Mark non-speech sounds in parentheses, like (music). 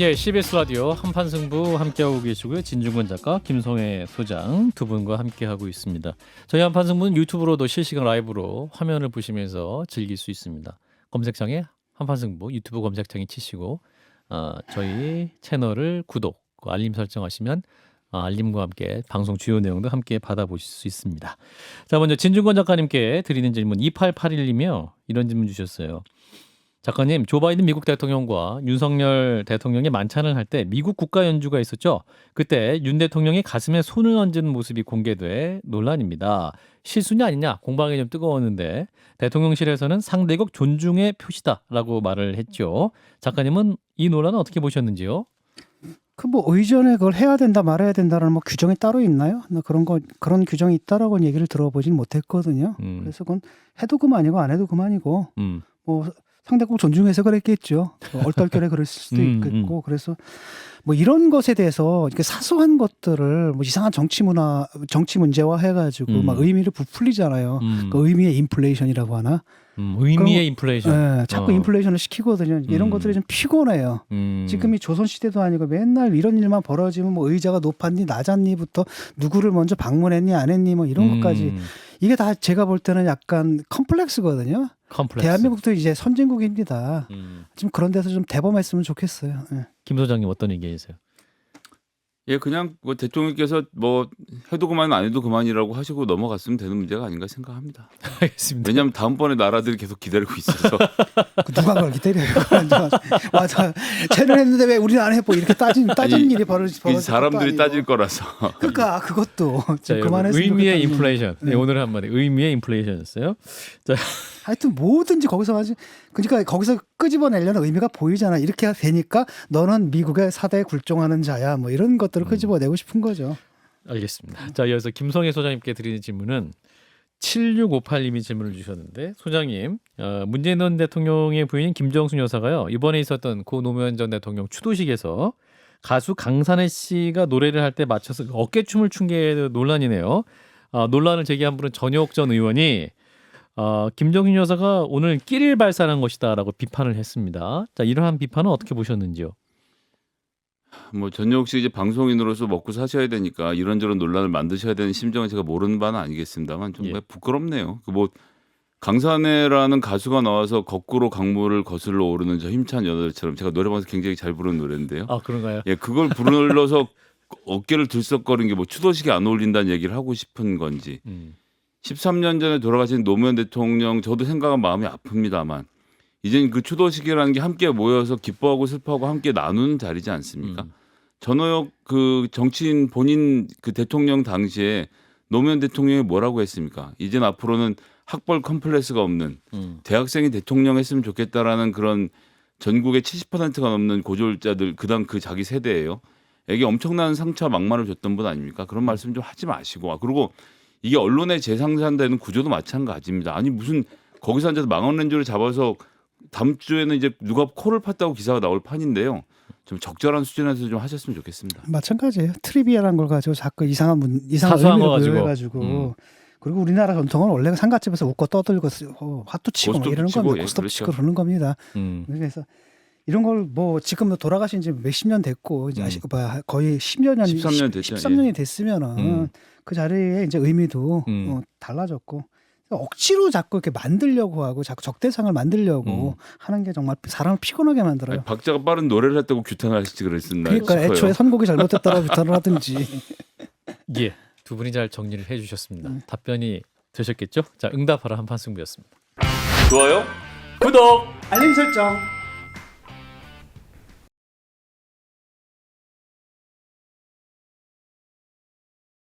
예, CBS 라디오 한판 승부 함께하고 계시고요. 진중권 작가, 김성애 소장 두 분과 함께하고 있습니다. 저희 한판 승부는 유튜브로도 실시간 라이브로 화면을 보시면서 즐길 수 있습니다. 검색창에 한판 승부 유튜브 검색창에 치시고 어, 저희 채널을 구독, 그 알림 설정하시면 어, 알림과 함께 방송 주요 내용도 함께 받아보실 수 있습니다. 자, 먼저 진중권 작가님께 드리는 질문 2881이며 이런 질문 주셨어요. 작가님, 조 바이든 미국 대통령과 윤석열 대통령이 만찬을 할 때 미국 국가 연주가 있었죠. 그때 윤 대통령이 가슴에 손을 얹은 모습이 공개돼 논란입니다. 실수냐 아니냐 공방이 좀 뜨거웠는데 대통령실에서는 상대국 존중의 표시다라고 말을 했죠. 작가님은 이 논란은 어떻게 보셨는지요? 그 뭐 의전에 그걸 해야 된다 말아야 된다라는 뭐 규정이 따로 있나요? 나 그런 거 그런 규정이 있다라고는 얘기를 들어보진 못했거든요. 음, 그래서 그건 해도 그만이고 안 해도 그만이고 음, 뭐 상대국 존중해서 그랬겠죠. 뭐 얼떨결에 그랬을 수도 음, 있겠고 그래서 뭐 이런 것에 대해서 이렇게 사소한 것들을 뭐 이상한 정치 문화 정치 문제화 해가지고 음. 막 의미를 부풀리잖아요. 음, 그 의미의 인플레이션이라고 하나? 음, 의미의 인플레이션. 예, 자꾸 어. 인플레이션을 시키거든요. 이런 음. 것들이 좀 피곤해요. 음, 지금이 조선 시대도 아니고 맨날 이런 일만 벌어지면 뭐 의자가 높았니 낮았니부터 누구를 먼저 방문했니 안 했니 뭐 이런 것까지 음, 이게 다 제가 볼 때는 약간 컴플렉스거든요. 컴플렉스. 대한민국도 이제 선진국입니다. 음, 좀 그런 데서 좀 대범했으면 좋겠어요. 예. 김 소장님 어떤 의견이세요? 예, 그냥 뭐 대통령께서 뭐 해도 그만 안 해도 그만이라고 하시고 넘어갔으면 되는 문제가 아닌가 생각합니다. 알겠습니다. 왜냐하면 다음번에 나라들이 계속 기다리고 있어서 (laughs) 그 누가 그걸 기다려요? (laughs) 맞아. 쟤는 했는데 왜 우리는 안 해보 이렇게 따진 따진 아니, 일이 벌어지 이 벌어질 사람들이 것도 따질 아니고. 거라서 그러니까 그것도 자, 좀 여러분, 그만했으면 의미의 좋겠다는 인플레이션. 네, 네. 오늘 한마디 의미의 인플레이션이었어요. 하여튼 뭐든지 거기서 하지. 그러니까 거기서 끄집어내려는 의미가 보이잖아. 이렇게 되니까 너는 미국의 사대에 굴종하는 자야. 뭐 이런 것들을 음. 끄집어내고 싶은 거죠. 알겠습니다. 자, 이어서 김성애 소장님께 드리는 질문은 7658님이 질문을 주셨는데 소장님, 어, 문재인 전 대통령의 부인인 김정순 여사가요 이번에 있었던 고 노무현 전 대통령 추도식에서 가수 강산혜 씨가 노래를 할 때 맞춰서 어깨춤을 춘 게 논란이네요. 어, 논란을 제기한 분은 전효옥 전 의원이 어, 김정순 여사가 오늘 끼를 발산한 것이다라고 비판을 했습니다. 자, 이러한 비판은 어떻게 보셨는지요? 뭐 전역 씨 이제 방송인으로서 먹고 사셔야 되니까 이런저런 논란을 만드셔야 되는 심정은 제가 모르는 바는 아니겠습니다만 좀 예. 부끄럽네요. 그 뭐 강산혜라는 가수가 나와서 거꾸로 강물을 거슬러 오르는 저 힘찬 여자들처럼 제가 노래방에서 굉장히 잘 부르는 노래인데요. 아, 그런가요? 예, 그걸 불러서 (laughs) 어깨를 들썩거리는 게 뭐 추도식에 안 어울린다는 얘기를 하고 싶은 건지 음, 13년 전에 돌아가신 노무현 대통령 저도 생각은 마음이 아픕니다만 이젠 그 추도식이라는 게 함께 모여서 기뻐하고 슬퍼하고 함께 나누는 자리지 않습니까? 음. 전호혁 그 정치인 본인 그 대통령 당시에 노무현 대통령이 뭐라고 했습니까? 이젠 앞으로는 학벌 컴플렉스가 없는 음, 대학생이 대통령 했으면 좋겠다라는 그런 전국의 70%가 넘는 고졸자들 그다음 그 자기 세대예요. 에게 엄청난 상처 막말을 줬던 분 아닙니까? 그런 말씀 좀 하지 마시고 아, 그리고 이게 언론에 재상산되는 구조도 마찬가지입니다. 아니 무슨 거기서 앉아서 망원 렌즈를 잡아서 다음 주에는 이제 누가 코를 팠다고 기사가 나올 판인데요. 좀 적절한 수준에서 좀 하셨으면 좋겠습니다. 마찬가지예요. 트리비아라는 걸 가지고 자꾸 이상한 문 이상한 사소한 거 의미를 가지고. 부여해가지고 음. 그리고 우리나라 전통은 원래 상가집에서 웃고 떠들고 어, 화투 치고 막 이러는 치고, 겁니다. 예, 고스톱 그렇죠. 치고 그러는 겁니다. 음. 그래서 이런 걸 뭐 지금 돌아가신 지 몇십 년 됐고 이제 음. 아시고 봐 거의 10여 년 13년 됐죠. 13년이 됐으면은 음. 그 자리에 이제 의미도 음. 어, 달라졌고 억지로 자꾸 이렇게 만들려고 하고 자꾸 적대상을 만들려고 음. 하는 게 정말 사람을 피곤하게 만들어요. 아니, 박자가 빠른 노래를 했다고 규탄하실지 그랬었나요? 그러니까 싶어요. 애초에 선곡이 잘못됐다고 (laughs) 비판을 하든지 예, 두 분이 잘 정리를 해주셨습니다. 음. 답변이 되셨겠죠? 자, 응답하라 한판 승부였습니다. 좋아요. 구독. 알림 설정